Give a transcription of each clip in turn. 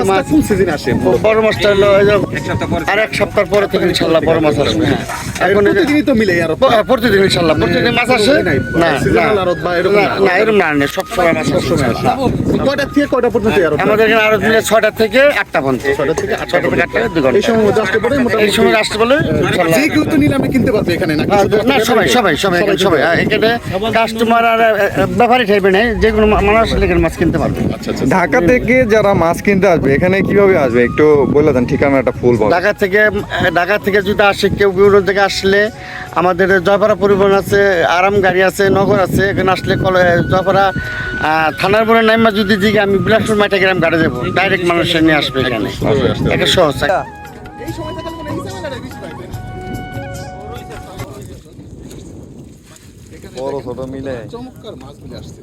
মাছটা মাছ কোন সিজনে আসে? বড় মাছটা হলো এই যে আর এক সপ্তাহ পরে থেকে ইনশাল্লাহ বড় মাছ আসবে। হ্যাঁ। এখন প্রতিদিনই তো মিলে আর। হ্যাঁ, প্রতিদিন ইনশাল্লাহ। প্রতিদিন মাছ আসে? না না, এরকম না, না। না এরকম না না সব সময় মাছ সব সময় আসে। কয়টা থেকে কয়টা পর্যন্ত আর আমাদের এখানে আরও দিলে ছয়টা থেকে আটটা পর্যন্ত। ছয়টা থেকে আটটা থেকে আটটা দুই এই সময়ের আসতে পারে ঘণ্টা এই সময় আসতে বলে যে কেউ তো নিলামে কিনতে পারবে এখানে নাকি না সবাই সবাই সবাই এখানে সবাই এখানে কাস্টমার আর ব্যাপারই ঠাইবে নেই। যে কোনো মানুষ এখানে মাছ কিনতে পারবে। আচ্ছা আচ্ছা ঢাকা থেকে যারা মাছ কিনতে আসবে এখানে কীভাবে আসবে? একটু বলে দেন ঠিকানাটা ফুল ঢাকা থেকে ঢাকা থেকে যদি আসে কেউ কেউ থেকে আসলে আমাদের জয়পাড়া পরিবহন আছে আরাম গাড়ি আছে নগর আছে এখানে আসলে কলে- জয়পাড়া থানার বলে নাইমা যদি দিকে আমি বিলাসপুর মাঠে গ্রাম গাড়ি যাব। ডাইরেক্ট মানুষ নিয়ে আসবে এখানে। এটা সহজ। বড় ছোট মিলে। চমৎকার মাছগুলি আসছে।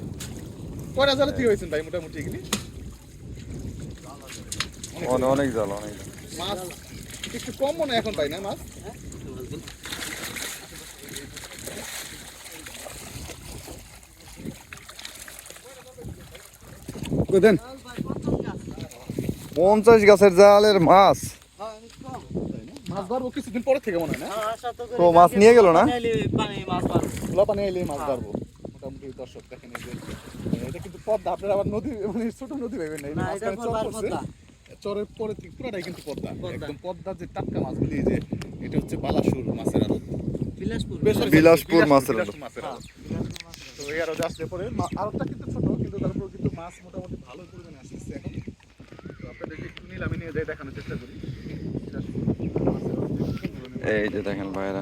কয়টা জালে থেকে হয়েছেন ভাই মোটামুটি এগুলি? অনেক জাল অনেক জাল। মাছ একটু কম মনে হয় এখন পাই না মাছ? দেন? পঞ্চাশ গাছের জালের মাছ। মাছ ধরবো কিছুদিন পরে থেকে মনে হয় না? তো মাছ নিয়ে গেল না? খোলা পানি এলে মাছ ধরবো। মোটামুটি দর্শক দেখেন এটা কিন্তু পদ্মা আপনার আবার নদী মানে ছোট নদী ভেবেন না এই। চরের পরে পুরাটাই কিন্তু পদ্মা। একদম পদ্মা যে টাটকা মাছগুলি এই যে এটা হচ্ছে বালাসুর মাছের আড়ত বিলাসপুর। মাছের আড়ত। বিলাসপুর মাছের আড়ত। তো এই আড়তে আসলে পরে আড়তটা কিন্তু ছোট কিন্তু তারপর কিন্তু মাছ মোটামুটি ভালো পরিমাণে আসতেছে এখন। তো আপনাদেরকে একটু নিলামে নিয়ে যাই দেখানোর চেষ্টা করি। এই যে দেখেন ভাইরা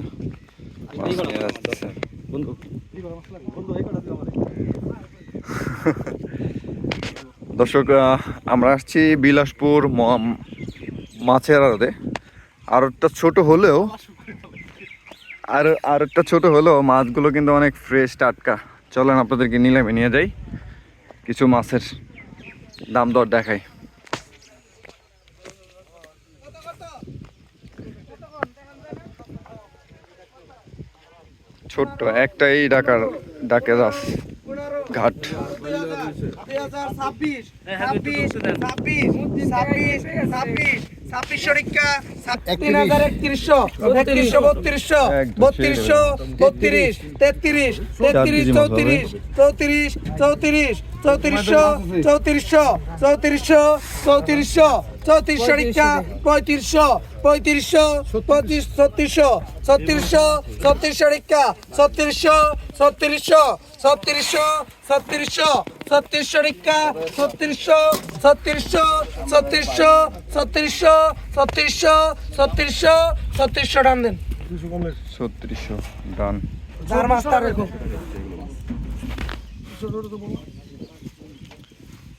মাছ নিয়ে আসতেছে। দর্শক আমরা আসছি বিলাসপুর মাছের আড়তে। আড়তটা ছোট হলেও, আর আরেকটা ছোট হলেও মাছগুলো কিন্তু অনেক ফ্রেশ টাটকা। চলেন আপনাদেরকে নিলামে নিয়ে যাই। কিছু মাছের দাম দর দেখাই। ছোট্ট, একটাই ডাকার, ডাকের রাস, ঘাট। দুই হাজার ছাব্বিশ ছাব্বিশ ছাব্বিশ ছাব্বিশ ছাব্বিশ ছাব্বিশশো রিক্কা তিন চৌত্রিশ চৌত্রিশ চৌত্রিশ চৌত্রিশশো চৌত্রিশশো চৌত্রিশশো চৌত্রিশশো চৌত্রিশশো রিক্সা পঁয়ত্রিশশো পঁয়ত্রিশশো পঁয়ত্রিশ ছত্রিশশো ছত্রিশশো ছত্রিশশো রিক্সা ছত্রিশশো ছত্রিশশো ছত্রিশশো ছত্রিশশো ছত্রিশশো রিক্সা ছত্রিশশো ছত্রিশশো ছত্রিশশো ছত্রিশশো ছত্রিশশো ছত্রিশশো ছত্রিশশো টান দেন। ছত্রিশশো ডান। চার মাস তার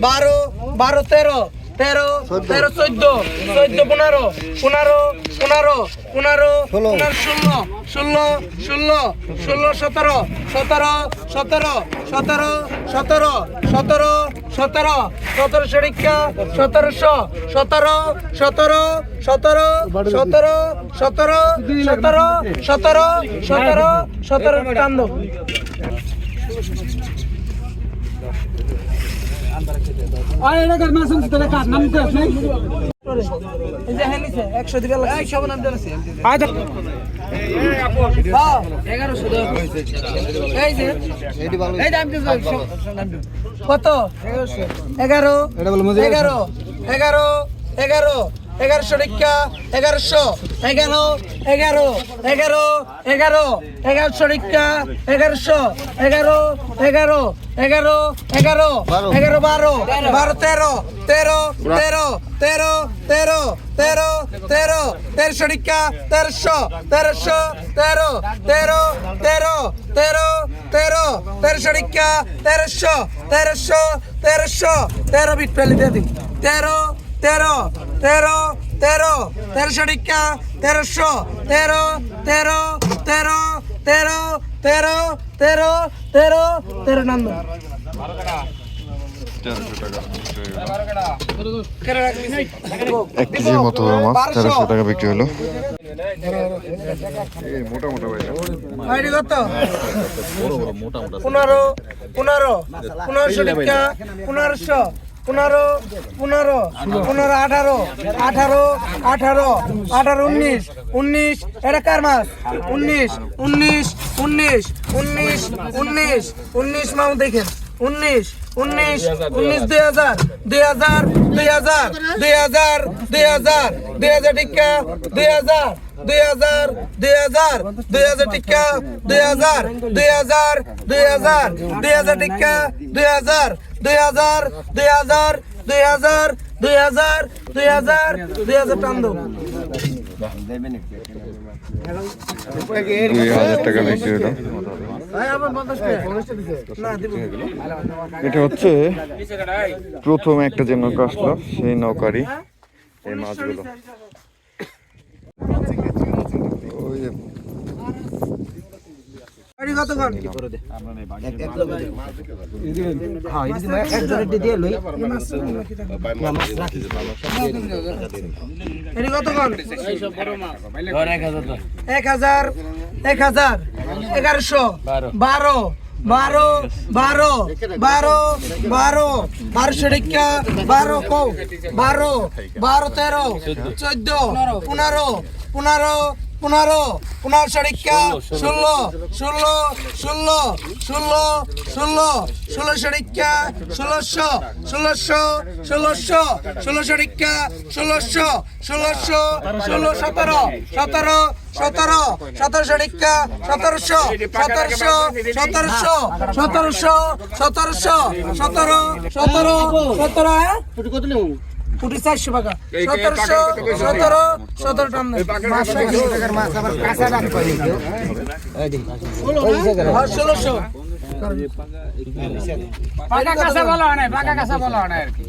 বারো বারো তেরো তেরো তেরো চোদ্দ চোদ্দ পনেরো পনেরো পনেরো পনেরো পনেরো ষোলো ষোলো ষোলো ষোলো সতেরো সতেরো সতেরো সতেরো সতেরো সতেরো সতেরো সতেরো শরিকা সতেরোশো সতেরো সতেরো সতেরো সতেরো সতেরো সতেরো সতেরো সতেরো সতেরো দাও এই যে হ্যাঁ নিছে, একশো দিবে লাগছে। হ্যাঁ, এগারোশো দেওয়া হয়েছে। এই যে, এই দাম দিছো, একশো। কত এগারো এগারো এগারো এগারো এগারোশো টিকা এগারোশো এগারো এগারো এগারো এগারো এগারোশো টিকা এগারোশো এগারো এগারো এগারো এগারো এগারো বারো বারো তেরো তেরো তেরো তেরো তেরো তেরো তেরো তেরোশো টিকা তেরোশো তেরোশো তেরো তেরো তেরো তেরো তেরো তেরোশো টিকা তেরোশো তেরোশো তেরোশো তেরো বিট পেলে দিয়ে দিন তেরো তেরো তেরো তেরো তেরোশো টিকা তেরোশো তেরো তেরো তেরো তেরো তেরো তেরো তেরো তেরো নম্বর। এক কেজির মতো বড় মাছ তেরোশো টাকা বিক্রি হলো। মোটা মোটা আইডি কত? পনেরো পনেরো পনেরোশো টিকা পনেরোশো। পনেরো পনেরো পনেরো আঠারো আঠারো আঠারো আঠারো উনিশ উনিশ এটা কার মাস উনিশ উনিশ উনিশ উনিশ উনিশ উনিশ মাও দেখেন উনিশ উনিশ উনিশ দুই হাজার দুই হাজার দুই হাজার দুই হাজার দুই হাজার দুই হাজার টিকা দুই হাজার দুই হাজার দুই হাজার দুই হাজার টিকা দুই হাজার দুই হাজার দুই হাজার দুই হাজার টিকা দুই হাজার দুই হাজার দুই হাজার দুই হাজার দুই হাজার দুই হাজার দুই হাজার টান দেবো দুই হাজার টাকা বিক্রি হলো। এটা হচ্ছে প্রথম একটা যে নৌকা আসলো সেই নৌকারই এই মাছগুলো ওই যে এটি কতক্ষণ এক হাজার এক হাজার, এগারোশো, বারো বারো বারো বারো বারো, বারোশো টিকা, বারো কৌ, বারো বারো তেরো, চোদ্দ, পনেরো পনেরো পনেরো পনেরোশো টিকা ষোলো ষোলো। ষোলো ষোলো ষোলো ষোলোশো টিকা ষোলোশো ষোলোশো ষোলোশো ষোলোশো টিকা ষোলোশো ষোলোশো ষোলো সতেরো সতেরো সতেরো সতেরোশো টিকা সতেরোশো সতেরোশো সতেরোশো সতেরোশো সতেরোশো সতেরো সতেরো সতেরো হ্যাঁ ফুটি চারশো টাকা সতেরোশো সতেরো সতেরো টাকা ষোলোশো। পাকা কাঁচা বলা হয় পাকা কাঁচা বলা হয় আর কি।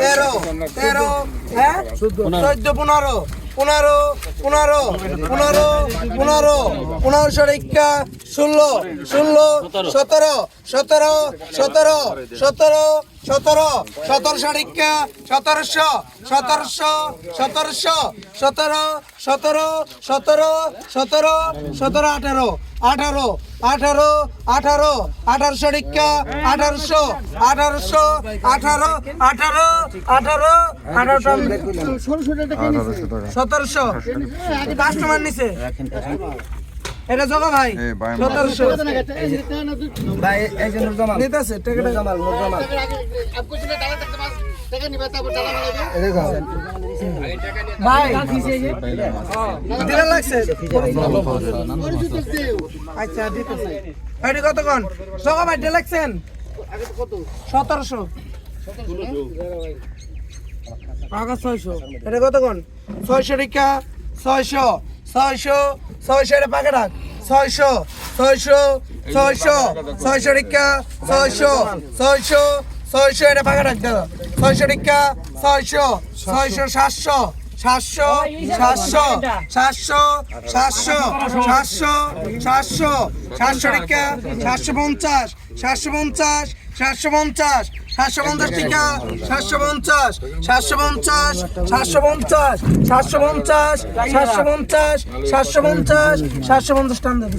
তেরো তেরো হ্যাঁ? চোদ্দ পনেরো পনেরো পনেরো পনেরো পনেরো পনেরোশো টিকা ষোলো ষোলো সতেরো সতেরো সতেরো সতেরো সতেরো সতেরোশো টিকা সতেরোশো সতেরোশো সতেরোশো সতেরো সতেরো সতেরো সতেরো সতেরো আঠারো আঠারো আঠারো আঠারো আঠারোশো টিকা আঠারোশো আঠারোশো আঠারো আঠারো আঠারো আঠারো সতেরোশো। কাস্টমার নিছে। এটা জমা ভাই সতেরোশো। ভাই এই বায়ান্ন। সতেরোশো নিতেছে টাকাটা টাকা নিবে তারপর টাকা লাগাবে দেখো। আচ্ছা দিতেছি এটা কত কোন? সকা ভাই লাগছেন? কত? 1700 টাকা 600 এটা কত কোন? 600 টাকা 600 600 600 এটা পাকা রাখ। ছয়শো ছয়শো ছয়শো, এটা পাকে রাখ দাদা ছয়শো টিকা, ছয়শো ছয়শো, সাতশো সাতশো সাতশো সাতশো সাতশো সাতশো সাতশো সাতশো টিকা, সাতশো পঞ্চাশ সাতশো পঞ্চাশ সাতশো পঞ্চাশ সাতশো পঞ্চাশ টিকা, সাতশো পঞ্চাশ সাতশো পঞ্চাশ সাতশো পঞ্চাশ সাতশো পঞ্চাশ সাতশো পঞ্চাশ সাতশো পঞ্চাশ সাতশো পঞ্চাশ টান দেবে।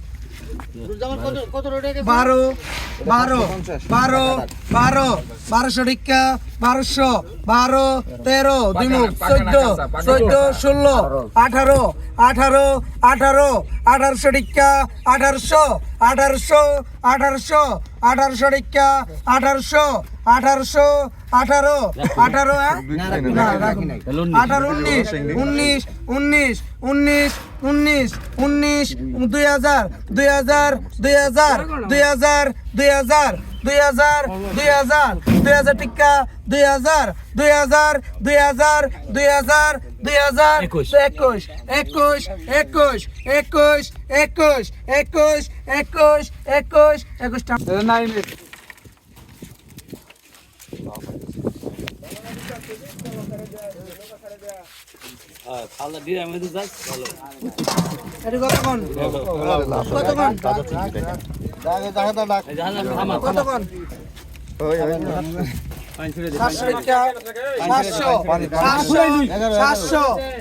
বারো বারো বারো বারো বারোশো টিকা বারোশো বারো তেরো দুই মুখ চোদ্দ চোদ্দ ষোলো আঠারো আঠারো আঠারো আঠারোশো টিকা আঠারোশো আঠারোশো আঠারোশো আঠারোশো টিকা আঠারোশো আঠারোশো আঠারো আঠারো হ্যাঁ? আঠারো উনিশ উনিশ উনিশ উনিশ উনিশ উনিশ দুই হাজার দুই হাজার দুই হাজার দুই হাজার দুই হাজার দুই হাজার দুই হাজার দুই হাজার টিক্কা দুই হাজার দুই হাজার দুই হাজার দুই হাজার দুই হাজার একুশ একুশ একুশ একুশ একুশ একুশ একুশ একুশ একুশ একুশটা নাই এটি কতক্ষণ কতক্ষণ কতক্ষণ সাতশো টিক্কা সাতশো সাতশো সাতশো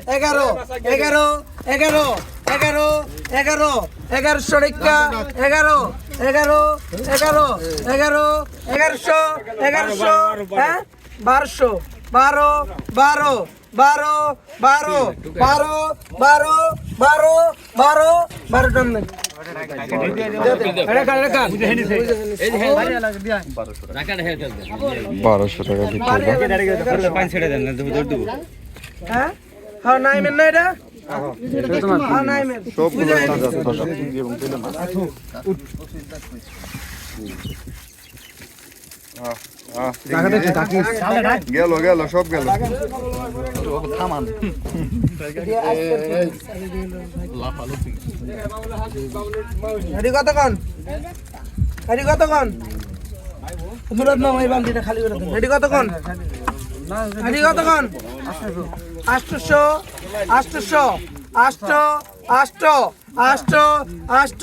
এগারো এগারো এগারো এগারো এগারো এগারোশো টিক্কা এগারো এগারো এগারো এগারো এগারোশো এগারোশো হ্যাঁ বারোশো বারো বারো বারো বারো বারো বারো বারো বারো বারো টন দেন। বারোশো টাকা হ্যাঁ? হ্যাঁ না এটা? হ্যাঁ। গেল গেল সব গেল। থামান কতক্ষণ? এটি কতক্ষণ? মুরাদ মামা এই বালতিটা খালি করে এটি কতক্ষণ? এটি কতক্ষণ? আষ্টশো আষ্টশো আষ্ট আষ্ট আষ্ট আষ্ট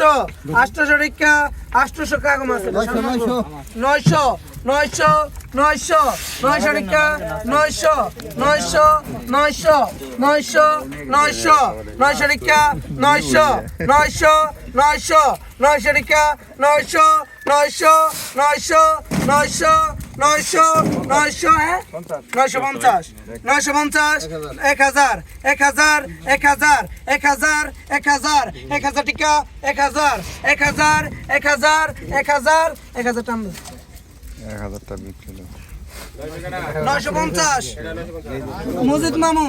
আষ্টশো টিকা আষ্টশো কাগম আছে। নয়শো নয়শো নয়শো নয়শো টিকা নয়শো নয়শো নয়শো নয়শো নয়শো নয়শো টিকা নয়শো নয়শো নয়শো নয়শো টিকা নয়শো নয়শো নয়শো নয়শো নয়শো নয়শো হ্যাঁ নয়শো পঞ্চাশ নয়শো পঞ্চাশ এক হাজার এক হাজার এক হাজার এক হাজার এক হাজার এক হাজার টিকা এক হাজার এক হাজার এক হাজার এক হাজার এক হাজার টান এক হাজারটা বিক্রি। নয়শো পঞ্চাশ মজিদ মামু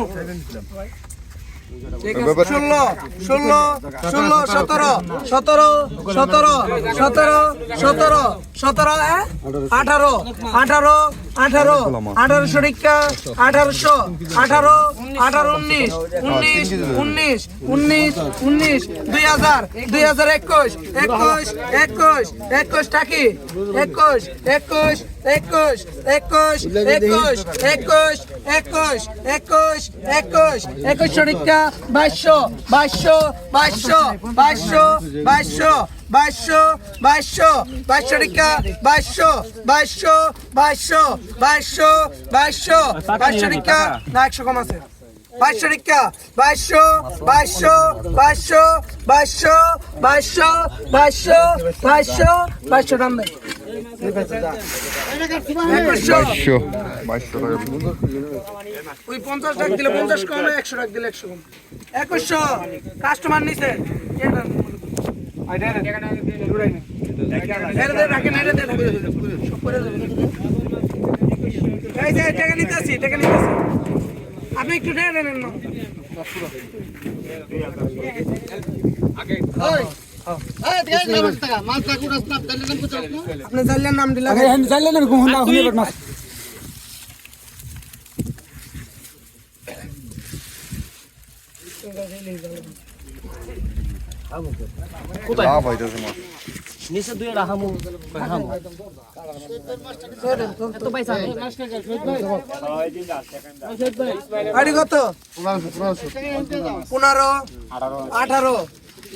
ষোলো ষোলো ষোলো সতেরো সতেরো সতেরো সতেরো সতেরো সতেরো হ্যাঁ? আঠারো আঠারো আঠারো আঠারোশো টিকা আঠারোশো আঠারো আঠারো উনিশ উনিশ উনিশ উনিশ উনিশ দুই হাজার দুই হাজার একুশ একুশ একুশ একুশ টাকি একুশ একুশ একুশ একুশ একুশ একুশ একুশ একুশ একুশ একুশশো টিকা বাইশশো বাইশশো বাইশশো বাইশশো বাইশশো বাইশশো বাইশশো বাইশশো টিকা বাইশশো বাইশশো বাইশশো বাইশশো বাইশশো বাইশশো টিকা না একশো কম আছে বাইশশো টিকা বাইশশো বাইশশো বাইশশো বাইশশো বাইশশো বাইশশো বাইশশো বাইশশো একুশশো পঞ্চাশ টাকা দিলে পঞ্চাশ কম, একশো টাকা দিলে একশো কম। একুশশো কাস্টমার নিছে। আপনি একটু নেন না। আপনি জানলেন নাম দিলাম জানলেন আমি ঘুম না ঘুমিয়ে মাছ কোথায় লাভ হইতেছে মাছ নিচে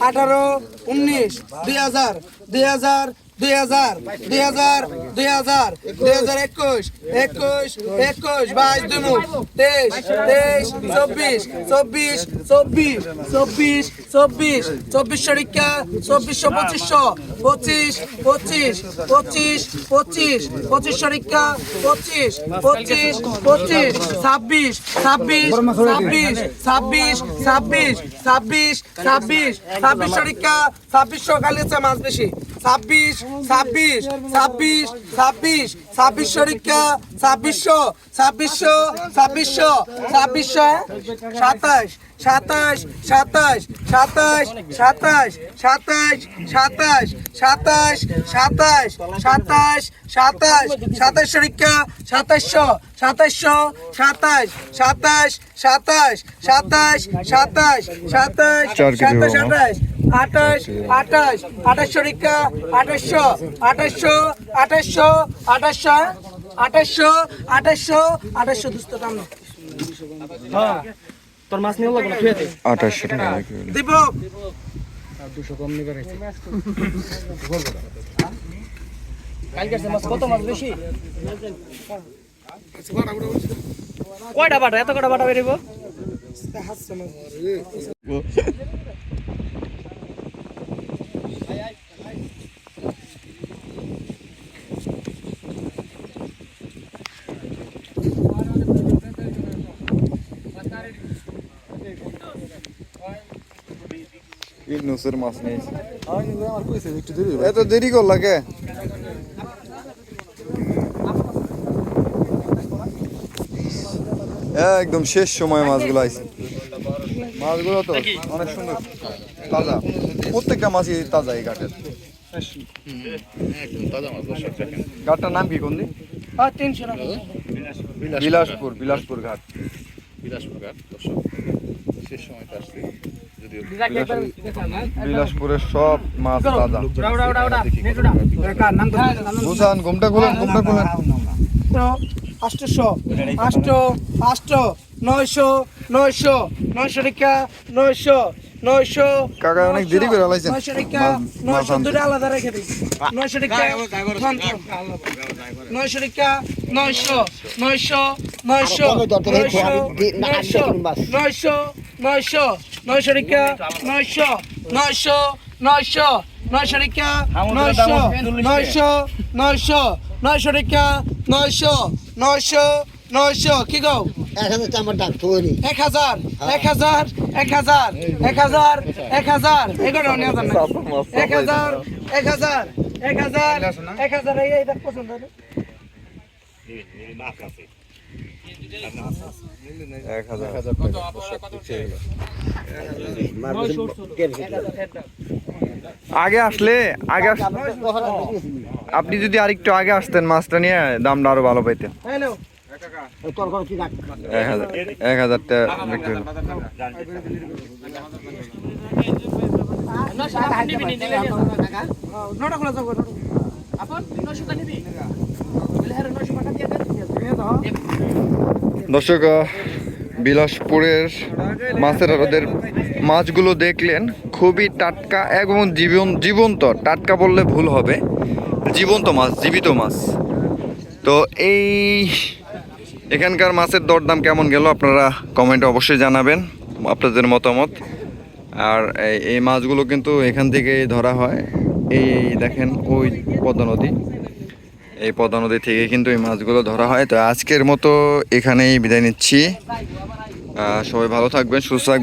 আঠারো উনিশ দুই হাজার দুই হাজার দুই হাজার দুই হাজার দুই হাজার দুই হাজার একুশ একুশ একুশ, বাইশ দুই তেইশ তেইশ, চব্বিশ চব্বিশ চব্বিশ চব্বিশ চব্বিশ, চব্বিশশো টিকা চব্বিশশো পঁচিশশো, পঁচিশ পঁচিশ পঁচিশ পঁচিশ, পঁচিশশো টিকা পঁচিশ পঁচিশ পঁচিশ, ছাব্বিশ ছাব্বিশ ছাব্বিশ ছাব্বিশ ছাব্বিশ ছাব্বিশ ছাব্বিশ, ছাব্বিশশো টিকা ছাব্বিশশো খালি আছে মাছ বেশি। ছাব্বিশ ছাব্বিশ ছাব্বিশ ছাব্বিশ ছাব্বিশশো টিকা ছাব্বিশশো ছাব্বিশশো ছাব্বিশশো ছাব্বিশশো সাতাশ সাতাশ সাতাশ সাতাশ সাতাশ সাতাশ সাতাশ সাতাশ সাতাশ সাতাশ সাতাশ সাতাশ শরিকা সাতাশশো সাতাশশো সাতাশ সাতাশ সাতাশ সাতাশ সাতাশ সাতাশ সাতাশ আঠাশ আঠাশ আঠাশ আঠাশশো রিক্কা আঠাশশো আঠাশশো আঠাশশো আঠাশশো আঠাশশো আঠাশশো আঠাশশো দুশো দাম হ্যাঁ, তোর মাছ নিয়ে লাগবে আঠাশশো টাকা দিব। দুশো কম নিবে বেশি? কয়টা বাটা? এত কটা বাটা বেরিব ইউনুসের মাছ নিয়েছি। এত দেরি করলা কে? একদম শেষ সময় মাছগুলো আইছে। মাছগুলো তো অনেক সুন্দর। তাজা। প্রত্যেকটা মাছই তাজা এই ঘাটের একদম তাজা মাছ দর্শক দেখেন। ঘাটটার নাম কি কোন দিন? বিলাসপুর। বিলাসপুর ঘাট। বিলাসপুর ঘাট দর্শক। শেষ সময়টা আসলে যদিও বিলাসপুরের সব মাছ তাজা। বুঝান ঘুমটা খুলেন ঘুমটা খুলেন। আষ্টশো আষ্ট আষ্ট নয়শো নয়শো নয়শো টিকা নয়শো নয়শো কাকা অনেক দেরি করে লাইছেন নয়শো দুটো আলাদা রেখে দিই। নয়শো টিকা নয়শো টিকা নয়শো নয়শো নয়শো নয়শো। নয়শো নয়শো নয়শো টিকা নয়শো নয়শো নয়শো নয়শো টিকা নয়শো নয়শো নয়শো নয়শো টিকা নয়শো নয়শো নয়শো। কি গো? এক হাজার এক হাজার এক হাজার এক হাজার এক হাজার এগারো নিয়ে যান না। এক হাজার এক হাজার এক হাজার এক হাজার। এই এইটা পছন্দ? আগে আসলে, আগে আপনি যদি আরেকটু আগে আসতেন মাছটা নিয়ে, দামটা আরও ভালো পাইতেন। এক হাজার টাকা আপন নশো টাকা নিবি নশো টাকা দিয়ে দর্শক বিলাসপুরের মাছের আড়তের মাছগুলো দেখলেন, খুবই টাটকা এবং জীবন, জীবন্ত। টাটকা বললে ভুল হবে। জীবন্ত মাছ, জীবিত মাছ। তো এই এখানকার মাছের দরদাম কেমন গেল আপনারা কমেন্টে অবশ্যই জানাবেন, আপনাদের মতামত। আর এই- মাছগুলো কিন্তু এখান থেকেই ধরা হয়। এই দেখেন, ওই পদ্মা নদী। এই পদ্মা নদী থেকে কিন্তু এই মাছগুলো ধরা হয়। তো আজকের মতো এখানেই বিদায় নিচ্ছি। সবাই ভালো থাকবেন, সুস্থ থাকবেন।